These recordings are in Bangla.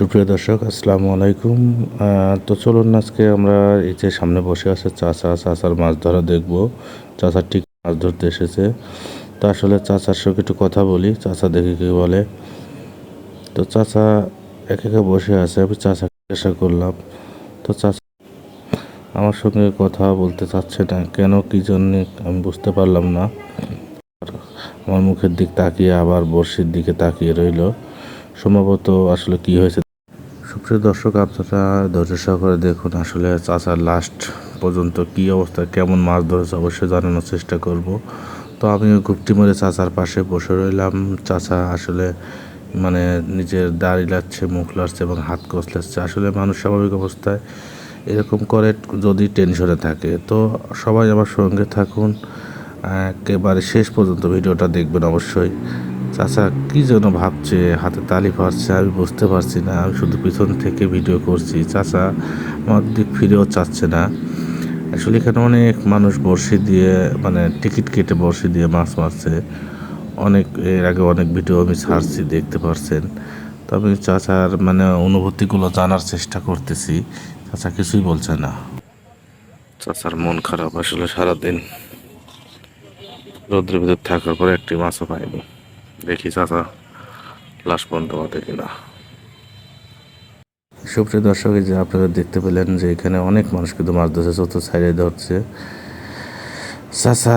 সুপ্রিয় দর্শক, আসসালামু আলাইকুম। তো চলুন আজকে আমরা এই যে সামনে বসে আছে চাচা, চাচার মাছ ধরা দেখব। চাচার ঠিক মাছ ধরতে এসেছে। তো আসলে চাচার সঙ্গে একটু কথা বলি, চাচা দেখে কি বলে। তো চাচা একে একে বসে আছে, আমি চাচা জিজ্ঞাসা করলাম, তো চাচা, আমার সঙ্গে কথা বলতে চাচ্ছে না, কেন, কি জন্য, আমি বুঝতে পারলাম না। আমার মুখের দিক তাকিয়ে, আবার বর্ষির দিকে তাকিয়ে রইল। সম্ভবত আসলে কি হয়েছে সুপ্রিয় দর্শক, আপনারা ধৈর্য সহকারে দেখুন আসলে চাচার লাস্ট পর্যন্ত কি অবস্থা, কেমন মাছ ধরেছে অবশ্যই জানানোর চেষ্টা করব। তো আমি গুপ্তি মরে চাচার পাশে বসে রইলাম। চাচা আসলে মানে নিজের দাড়ি লাগছে মুখ লাগছে এবং হাত কষলাচ্ছে আসলে মানুষ স্বাভাবিক অবস্থায় এরকম করে যদি টেনশনে থাকে। তো সবাই আমার সঙ্গে থাকুন। একেবারে শেষ পর্যন্ত ভিডিওটা দেখবেন অবশ্যই। চাচা, কি যেন ভাবছে, হাতে তালি পারছে আমি বুঝতে পারছি না, আমি শুধু পিছন থেকে ভিডিও করছি। চাচা, আমার দিক ফিরেও চাচ্ছে না। আসলে এখানে অনেক মানুষ বড়শি দিয়ে মানে টিকিট কেটে বড়শি দিয়ে মাছ মারছে। অনেক, এর আগে অনেক ভিডিও আমি ছাড়ছি, দেখতে পারছেন। তো আমি চাচার মানে অনুভূতিগুলো জানার চেষ্টা করতেছি। চাচা কিছুই বলছে না। চাচার মন খারাপ, আসলে সারাদিন রোদ্রের ভিতর থাকার পরে একটি মাছও পাইনি। দেখি চাচা লাস্ট পর্যন্ত বাদে কিনা। সুপ্রিয় দর্শক যে আপনারা দেখতে পেলেন যে এখানে অনেক মানুষ কিন্তু মাছ ধরছে চতুর্থ সাইডে ধরছে। চাচা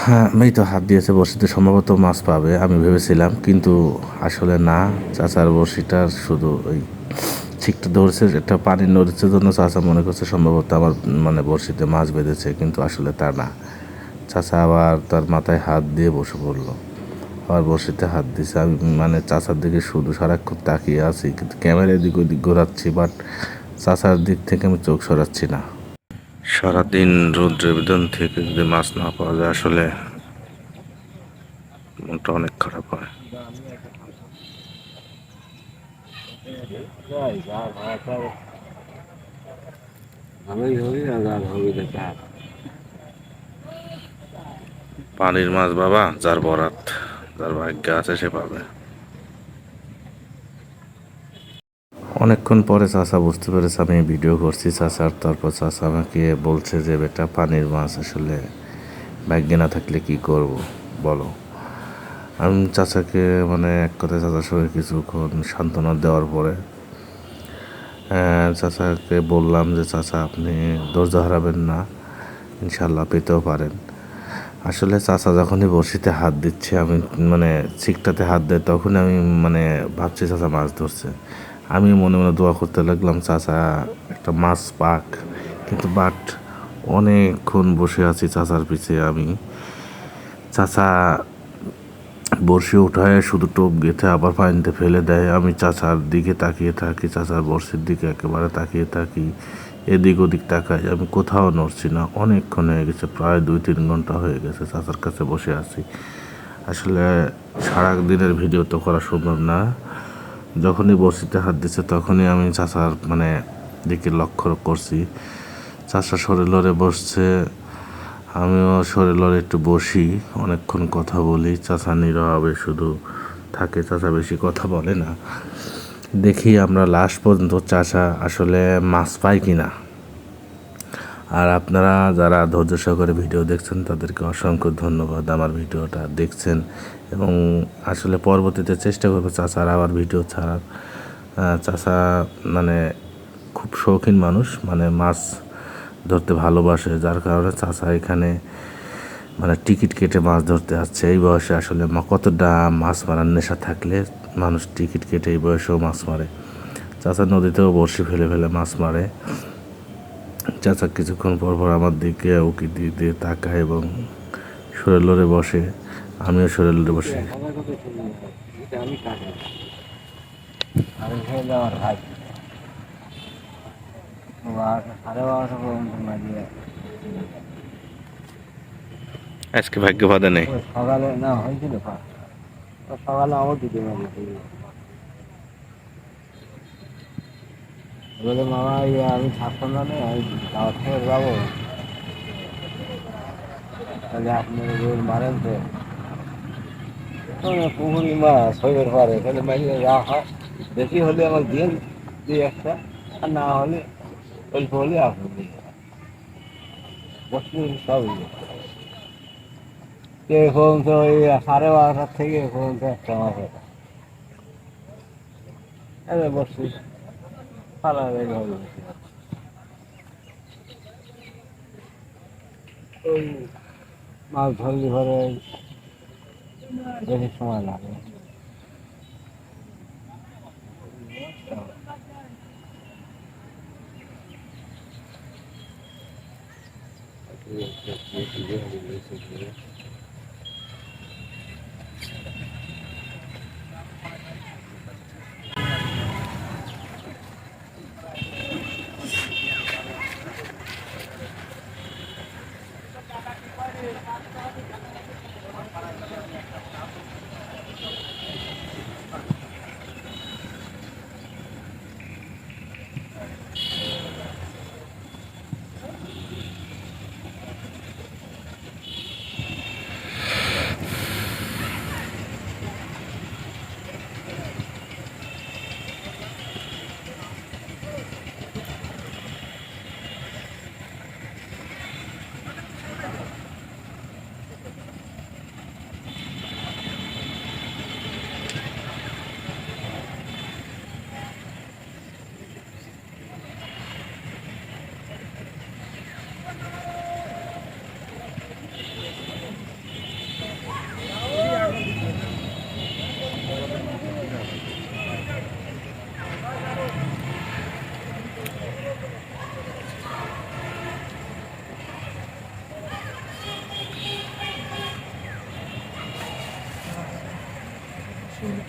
হ্যাঁ আমি তো হাত দিয়েছে, বড়শিতে সম্ভবত মাছ পাবে, আমি ভেবেছিলাম, কিন্তু আসলে না, চাচার বড়শিটার শুধু ওই ঠিকটা ধরছে, একটা পানি নড়ছে জন্য চাচা মনে করছে সম্ভবত আমার মানে বড়শিতে মাছ বেঁধেছে, কিন্তু আসলে তা না। চাচা আবার তার মাথায় হাত দিয়ে বসে পড়ল। আবার বসিতে হাত দিছে। আমি মানে চাচার দিকে শুধু সারাক্ষণ তাকিয়ে আছি, কিন্তু ক্যামেরা এদিক ওদিক ঘোরাচ্ছি বাট চাচার দিক থেকে আমি চোখ সরাচ্ছি না। সারাদিন বিধান থেকে যদি মাছ না পাওয়া যায়, আসলে মনটা অনেক খারাপ হয়। পানির মাছ বাবা, যার বরাত। যার ভাগ্য আছে, সে পাবে। অনেকক্ষণ পরে চাচা বুঝতে পেরেছে আমি ভিডিও করছি চাচার তারপর চাচা আমাকে বলছে যে, বেটা, পানির মাছ আসলে ভাগ্যে না থাকলে কি করব? বলো। আমি চাচাকে মানে এক কথায় চাচার সঙ্গে কিছুক্ষণ সান্ত্বনা দেওয়ার পরে চাচাকে বললাম যে, চাচা, আপনি ধৈর্য হারাবেন না ইনশাল্লাহ পেতেও পারেন। আসলে চাচা যখনই বড়শিতে হাত দিচ্ছে, আমি মানে ছিকটাতে হাত দেয় তখন আমি মানে ভাবছি চাচা মাছ ধরছে। আমি মনে মনে দোয়া করতে লাগলাম, চাচা, একটা মাছ পাক। কিন্তু বাট অনেকক্ষণ বসে আছি চাচার পিছে আমি। চাচা বড়শি উঠায়, শুধু টোপ গেঁথে আবার পানিতে ফেলে দেয়। আমি চাচার দিকে তাকিয়ে থাকি, চাচার বড়শির দিকে একেবারে তাকিয়ে থাকি। এদিক ওদিক তাকাই আমি কোথাও নড়ছি না। অনেকক্ষণ হয়ে গেছে, প্রায় দুই তিন ঘণ্টা হয়ে গেছে চাচার কাছে বসে আছি। আসলে সারা দিনের ভিডিও তো করা সম্ভব না। যখনই বড়শিতে হাত দিচ্ছে তখনই আমি চাচার মানে দিকে লক্ষ্য করছি। চাচা সরে লড়ে বসছে, আমিও সরে লড়ে একটু বসি, অনেকক্ষণ কথা বলি। চাচা নীরবে শুধু থাকে, চাচা বেশি কথা বলে না। দেখি আমরা লাস্ট পর্যন্ত চাষা আসলে মাছ পাই কি না আর আপনারা যারা ধৈর্য সহকারে ভিডিও দেখছেন, তাদেরকে অসংখ্য ধন্যবাদ আমার ভিডিওটা দেখছেন। এবং আসলে পরবর্তীতে চেষ্টা করব চাচার আবার ভিডিও ছাড়ার। চাষা মানে খুব শৌখিন মানুষ মানে মাছ ধরতে ভালোবাসে, যার কারণে চাচা এখানে মানে টিকিট কেটে মাছ ধরতে আসছে। এই বয়সে আসলে কতটা মাছ মারার নেশা থাকলে মানুষ টিকিট কেটে এই বয়সেও মাছ মারে। চাচা নদীতেও বড়শি ফেলে ফেলে মাছ মারে। চাচা কিছুক্ষণ পর পর আমার দিকে উকি দিয়ে তাকায় এবং সরে লড়ে বসে। আমিও সরে লড়ে বসি এখানে আমার ভাই বারোটা সাড়ে বারোটা পর্যন্ত মারিয়ে আজকে ভাগ্য বাদে নেই। ওই সকালে না হয়েছিল ফার্স্ট তো সকালে আমার দিতে মারিয়েছি বলে মামা ইয়ে আমি থাকতাম না রে, আমি দাওয়াত থেকে যাব। তাহলে আপনি রোজ মারেন তো। পুকুরি মাছ হইবার পারে তাহলে মাইলে যা হয়। বেশি হলে আমার দিন দুই একটা। আর না হলে অল্প হলে আসবে বসলে সব এখন তো ওই সাড়ে বারোটার থেকে এখন তো একটা এবার বসছি। ওই মাছ ধরলে পরে বেশি সময় লাগে।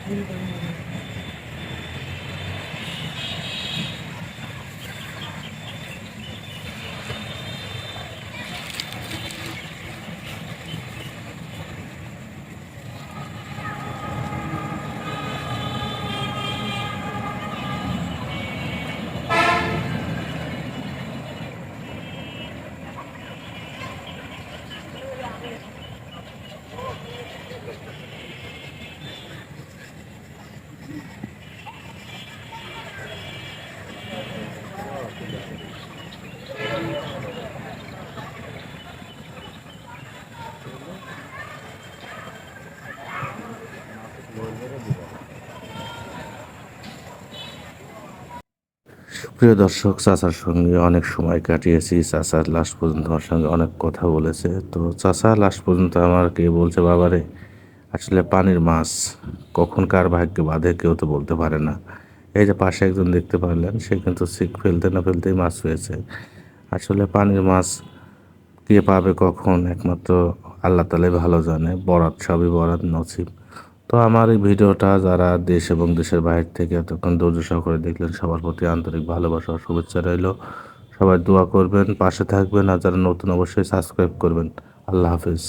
Thank. প্রিয় দর্শক, চাচার সঙ্গে অনেক সময় কাটিয়েছি। চাচার লাস্ট পর্যন্ত আমার সঙ্গে অনেক কথা বলেছে। তো চাচা লাস্ট পর্যন্ত আমাকে বলছে, বাবারে, আসলে পানির মাছ কখন কার ভাগ্যে বাঁধে কেউ তো বলতে পারে না। এই যে পাশে একজন দেখতে পারলেন, সে কিন্তু সিক ফেলতে না ফেলতেই মাছ হয়েছে আসলে পানির মাছ কে পাবে কখন, একমাত্র আল্লাহ তালাই ভালো জানে। বরাত সবই বরাত, নসিব। তো আমার এই ভিডিওটা যারা দেশ এবং দেশের বাইরে থেকে এতক্ষণ ধৈর্য সহকারে দেখলেন, সবার প্রতি আন্তরিক ভালোবাসা শুভেচ্ছা রইল। সবাই দোয়া করবেন, পাশে থাকবেন আর যারা নতুন অবশ্যই সাবস্ক্রাইব করবেন। আল্লাহ হাফিজ।